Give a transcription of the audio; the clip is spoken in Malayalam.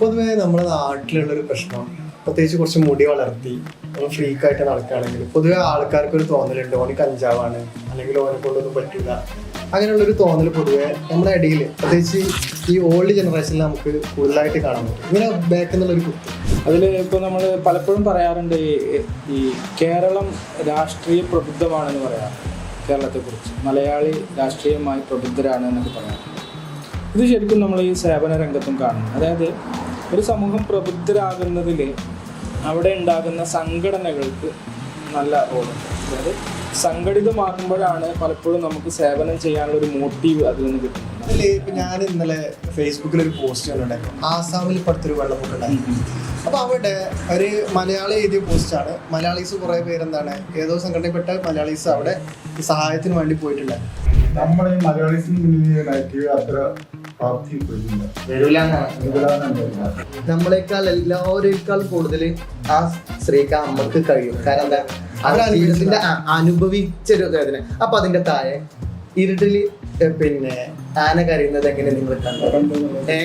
പൊതുവേ നമ്മുടെ നാട്ടിലുള്ളൊരു പ്രശ്നം പ്രത്യേകിച്ച് കുറച്ച് മുടി വളർത്തി നമ്മൾ ഫ്രീക്കായിട്ട് നടക്കുകയാണെങ്കിൽ പൊതുവെ ആൾക്കാർക്ക് ഒരു തോന്നലുണ്ട് ഓന് കഞ്ചാവാണ് അല്ലെങ്കിൽ ഓനെ കൊണ്ടൊന്നും പറ്റില്ല അങ്ങനെയുള്ളൊരു തോന്നൽ പൊതുവെ നമ്മുടെ ഇടയിൽ പ്രത്യേകിച്ച് ഈ ഓൾഡ് ജനറേഷനിൽ നമുക്ക് കൂടുതലായിട്ട് കാണാൻ പറ്റും ഇങ്ങനെ ബാക്ക് എന്നുള്ളൊരു കുത്തി. അതിൽ ഇപ്പോൾ നമ്മൾ പലപ്പോഴും പറയാറുണ്ട് ഈ- കേരളം രാഷ്ട്രീയ പ്രബുദ്ധമാണെന്ന് പറയാം കേരളത്തെക്കുറിച്ച്. മലയാളി രാഷ്ട്രീയമായി പ്രബുദ്ധരാണ് എന്നൊക്കെ പറയാറുണ്ട് ഇത് ശരിക്കും നമ്മൾ ഈ സേവന രംഗത്തും കാണുന്നു അതായത് ഒരു സമൂഹം പ്രബുദ്ധരാകുന്നതിൽ അവിടെ ഉണ്ടാകുന്ന സംഘടനകൾക്ക് നല്ല റോളുണ്ട് അതായത് സംഘടിതമാകുമ്പോഴാണ് പലപ്പോഴും നമുക്ക് സേവനം ചെയ്യാനുള്ള ഒരു മോട്ടീവ് അതിൽ നിന്ന് കിട്ടുന്നത്. അതിൽ ഇപ്പൊ ഞാൻ ഇന്നലെ ഫേസ്ബുക്കിൽ ഒരു പോസ്റ്റ് കണ്ടിട്ടുണ്ടായിരുന്നു. ആസാമിൽ ഇപ്പടുത്തൊരു വെള്ളപ്പൊക്കം ഉണ്ടായിരുന്നു അപ്പൊ അവിടെ ഒരു മലയാളി എഴുതിയ പോസ്റ്റാണ് മലയാളീസ് കുറെ പേരെന്താണ്? ഏതോ സംഘടനപ്പെട്ട മലയാളീസ് അവിടെ സഹായത്തിന് വേണ്ടി പോയിട്ടുണ്ട്. നമ്മുടെ ഈ മലയാളീസിന് മുന്നിൽ നെഗറ്റീവ് അത്ര പ്രാപ്തി നമ്മളെക്കാൾ എല്ലാവരേക്കാൾ കൂടുതൽ ആ സ്ത്രീക്ക് അമ്മയ്ക്ക് കഴിയും. കാരണം എന്താ? ജീവിതത്തിന്റെ അനുഭവിച്ചൊരു വേദന. അപ്പൊ അതിന്റെ താഴെ ഇരുട്ടിൽ പിന്നെ ആന കരയുന്നത് എങ്ങനെ നിങ്ങൾ കണ്ടു? ഏ?